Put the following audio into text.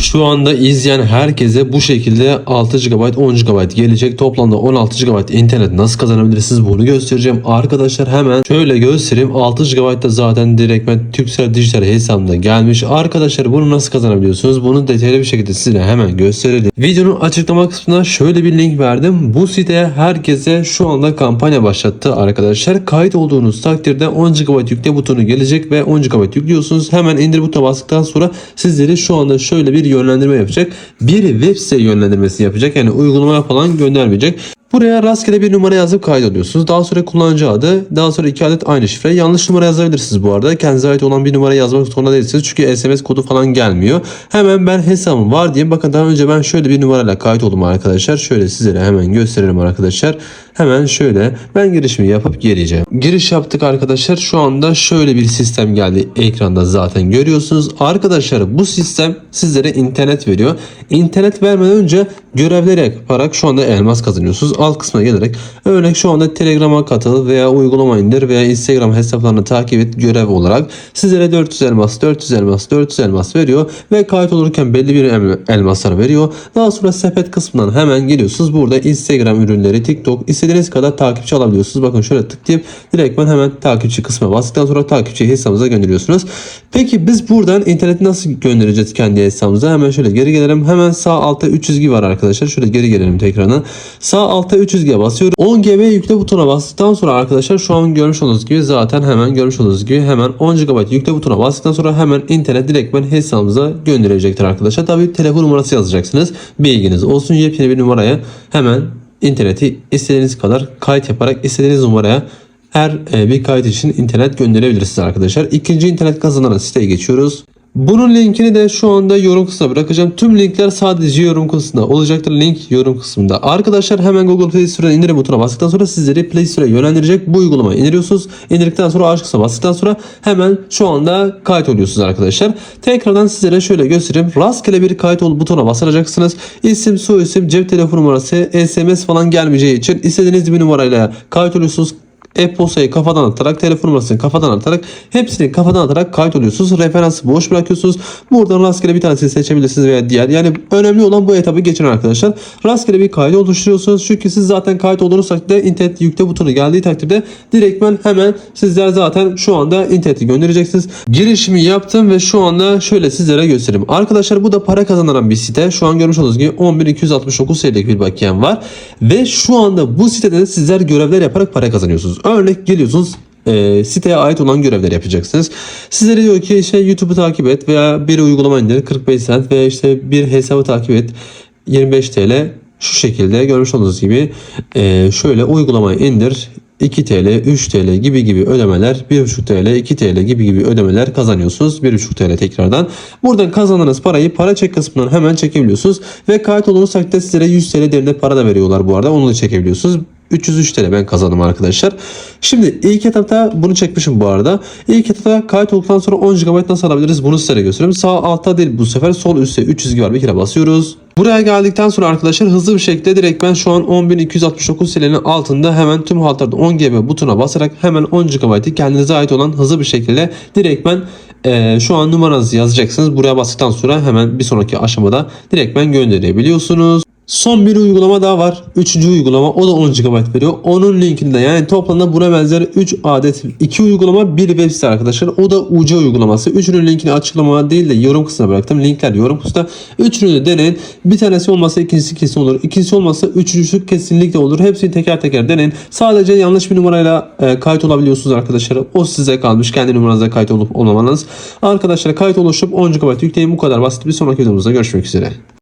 Şu anda izleyen herkese bu şekilde 6 GB 10 GB gelecek. Toplamda 16 GB internet nasıl kazanabilirsiniz bunu göstereceğim. Arkadaşlar hemen şöyle göstereyim. 6 GB da zaten direktmen Türksel dijital hesabımda gelmiş. Arkadaşlar bunu nasıl kazanabiliyorsunuz? Bunu detaylı bir şekilde size hemen gösterelim. Videonun açıklama kısmına şöyle bir link verdim. Bu siteye herkese şu anda kampanya başlattı arkadaşlar. Kayıt olduğunuz takdirde 10 GB yükle butonu gelecek ve 10 GB yüklüyorsunuz. Hemen indir butonuna bastıktan sonra sizleri şu anda şöyle bir yönlendirme yapacak. Bir web site yönlendirmesi yapacak. Yani uygulamaya falan göndermeyecek. Buraya rastgele bir numara yazıp kaydoluyorsunuz. Daha sonra kullanıcı adı, daha sonra iki adet aynı şifre. Yanlış numara yazabilirsiniz bu arada. Kendinize ait olan bir numara yazmak zorunda değilsiniz. Çünkü SMS kodu falan gelmiyor. Hemen ben hesabım var diye. Bakın daha önce ben şöyle bir numarayla kayıt oldum arkadaşlar. Şöyle sizlere hemen gösterelim arkadaşlar. Hemen şöyle ben girişimi yapıp geleceğim. Giriş yaptık arkadaşlar. Şu anda şöyle bir sistem geldi. Ekranda zaten görüyorsunuz. Arkadaşlar bu sistem sizlere internet veriyor. İnternet vermeden önce görevler yaparak şu anda elmas kazanıyorsunuz. Alt kısma gelerek örnek şu anda Telegram'a katıl veya uygulama indir veya Instagram hesaplarını takip et görev olarak sizlere 400 elmas, 400 elmas, 400 elmas veriyor ve kayıt olurken belli bir el- elmaslar veriyor. Daha sonra sepet kısmından hemen geliyorsunuz. Burada Instagram ürünleri, TikTok istediğiniz kadar takipçi alabiliyorsunuz. Bakın şöyle tıklayıp direktmen hemen takipçi kısmına bastıktan sonra takipçi hesabınıza gönderiyorsunuz. Peki biz buradan interneti nasıl göndereceğiz kendi hesabımıza? Hemen şöyle geri gelelim. Hemen sağ altta 3 çizgi var arkadaşlar. Şöyle geri gelelim tekrarına. Sağ altta 3 çizgiye basıyorum. 10 GB yükle butona bastıktan sonra arkadaşlar şu an görmüş olduğunuz gibi zaten hemen görmüş olduğunuz gibi hemen 10 GB yükle butona bastıktan sonra hemen internet direktmen hesabımıza gönderecektir arkadaşlar. Tabii telefon numarası yazacaksınız. Bilginiz olsun. Yepyeni bir numaraya hemen interneti istediğiniz kadar kayıt yaparak istediğiniz numaraya her e, bir kayıt için internet gönderebilirsiniz arkadaşlar. İkinci internet kazanan siteye geçiyoruz. Bunun linkini de şu anda yorum kısmına bırakacağım. Tüm linkler sadece yorum kısmında olacaktır. Link yorum kısmında. Arkadaşlar hemen Google Play Store'dan indirim butonuna bastıktan sonra sizleri Play Store'a yönlendirecek bu uygulamayı indiriyorsunuz. İndirdikten sonra aç kısmına bastıktan sonra hemen şu anda kayıt oluyorsunuz arkadaşlar. Tekrardan sizlere şöyle göstereyim. Rastgele bir kayıt ol butona basacaksınız. İsim, soyisim, cep telefonu numarası, SMS falan gelmeyeceği için istediğiniz bir numarayla kayıt oluyorsunuz. E-postayı kafadan atarak, telefon numarasını kafadan atarak, hepsini kafadan atarak kayıt oluyorsunuz. Referansı boş bırakıyorsunuz. Buradan rastgele bir tanesini seçebilirsiniz veya diğer. Yani önemli olan bu etabı geçin arkadaşlar. Rastgele bir kaydı oluşturuyorsunuz. Çünkü siz zaten kayıt olduğunuz takdirde internet yükle butonu geldiği takdirde direktmen hemen sizler zaten şu anda interneti göndereceksiniz. Girişimi yaptım ve şu anda şöyle sizlere göstereyim. Arkadaşlar bu da para kazanan bir site. Şu an görmüş olduğunuz gibi 10.269 TL'lik bir bakiyem var. Ve şu anda bu sitede de sizler görevler yaparak para kazanıyorsunuz. Örnek geliyorsunuz e, siteye ait olan görevler yapacaksınız. Sizlere diyor ki işte YouTube'u takip et veya bir uygulama indir 45 cent veya işte bir hesabı takip et 25 TL şu şekilde görmüş olduğunuz gibi e, şöyle uygulamayı indir 2 TL, 3 TL gibi gibi ödemeler, 1,5 TL, 2 TL gibi gibi ödemeler kazanıyorsunuz. 1,5 TL tekrardan. Buradan kazandığınız parayı para çek kısmından hemen çekebiliyorsunuz. Ve kayıt olduğunuz takdirde sizlere 100 TL değerinde para da veriyorlar bu arada. Onu da çekebiliyorsunuz. 303 TL ben kazandım arkadaşlar. Şimdi ilk etapta bunu çekmişim bu arada. İlk etapta kayıt olduktan sonra 10 GB nasıl alabiliriz bunu size göstereyim. Sağ altta değil bu sefer sol üstte 3 çizgi var bir kere basıyoruz. Buraya geldikten sonra arkadaşlar hızlı bir şekilde direkt ben şu an 10.269 TL'nin altında hemen tüm hatlarda 10 GB butona basarak hemen 10 GB'ı kendinize ait olan hızlı bir şekilde direkt ben e, şu an numaranızı yazacaksınız. Buraya bastıktan sonra hemen bir sonraki aşamada direkt ben gönderebiliyorsunuz. Son bir uygulama daha var. Üçüncü uygulama. O da 10 GB veriyor. Onun linkini de yani toplamda buna benzer 3 adet 2 uygulama bir web site arkadaşlar. O da UC uygulaması. Üçünün linkini açıklamaya değil de yorum kısmına bıraktım. Linkler yorum kısmında. Üçünü de deneyin. Bir tanesi olmazsa ikincisi kesin olur. İkincisi olmazsa üçüncüsü kesinlikle olur. Hepsini teker teker deneyin. Sadece yanlış bir numarayla e, kayıt olabiliyorsunuz arkadaşlar. O size kalmış. Kendi numaranıza kayıt olup olmamanız. Arkadaşlar kayıt oluşup 10 GB yükleyin. Bu kadar basit. Bir sonraki videomuzda görüşmek üzere.